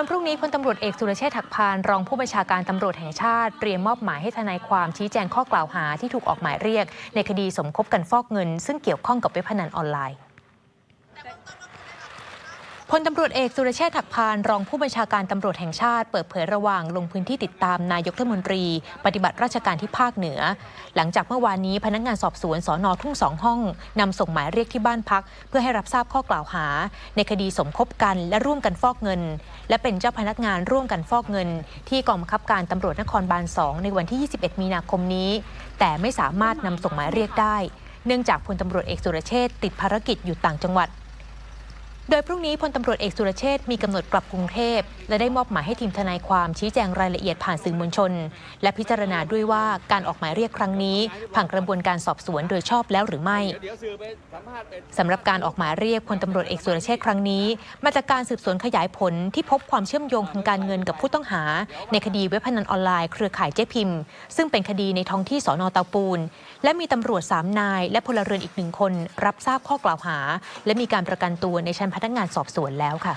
วันพรุ่งนี้พลตำรวจเอกสุรเชษฐ์ถักพานรองผู้บัญชาการตำรวจแห่งชาติเตรียมมอบหมายให้ทนายความชี้แจงข้อกล่าวหาที่ถูกออกหมายเรียก ในคดีสมคบกันฟอกเงิน ซึ่งเกี่ยวข้องกับเว็บพนันออนไลน์ พลตำรวจเอกสุรเชษฐ์หักพานรองผู้บัญชาการตำรวจแห่งชาติ เปิดเผยระหว่างลงพื้นที่ติดตามนายกรัฐมนตรี ปฏิบัติราชการที่ภาคเหนือ หลังจากเมื่อวานนี้พนักงานสอบสวนสอนอทุ่งสองห้องนำส่งหมายเรียกที่บ้านพัก เพื่อให้รับทราบข้อกล่าวหา ในคดีสมคบกันและร่วมกันฟอกเงิน และเป็นเจ้าพนักงานร่วมกันฟอกเงิน ที่กองบังคับการตำรวจนครบาล2ในวันที่ 21 มีนาคมนี้ แต่ไม่สามารถนำส่งหมายเรียกได้ เนื่องจากพลตำรวจเอกสุรเชษฐ์ติดภารกิจอยู่ต่างจังหวัด โดยพรุ่งนี้พลตำรวจเอกสุรเชษฐ์มีกำหนดกลับกรุงเทพ และได้มอบหมายให้ทีมทนายความชี้แจงรายละเอียดผ่านสื่อมวลชน และพิจารณาด้วยว่าการออกหมายเรียกครั้งนี้ ผ่านกระบวนการสอบสวนโดยชอบแล้วหรือไม่สำหรับการออกหมายเรียกพลตำรวจเอกสุรเชษฐ์ครั้งนี้ มาจากการสืบสวนขยายผลที่พบความเชื่อมโยงทางการเงินกับผู้ต้องหา ในคดีเว็บพนันออนไลน์เครือข่ายเจ๊พิมพ์ซึ่งเป็นคดีในท้องที่สอนอเตาปูน และมีตำรวจสามนาย และพลเรือนอีกหนึ่งคน รับทราบข้อกล่าวหา และมีการประกันตัวในชั้นนักงานสอบสวนแล้วค่ะ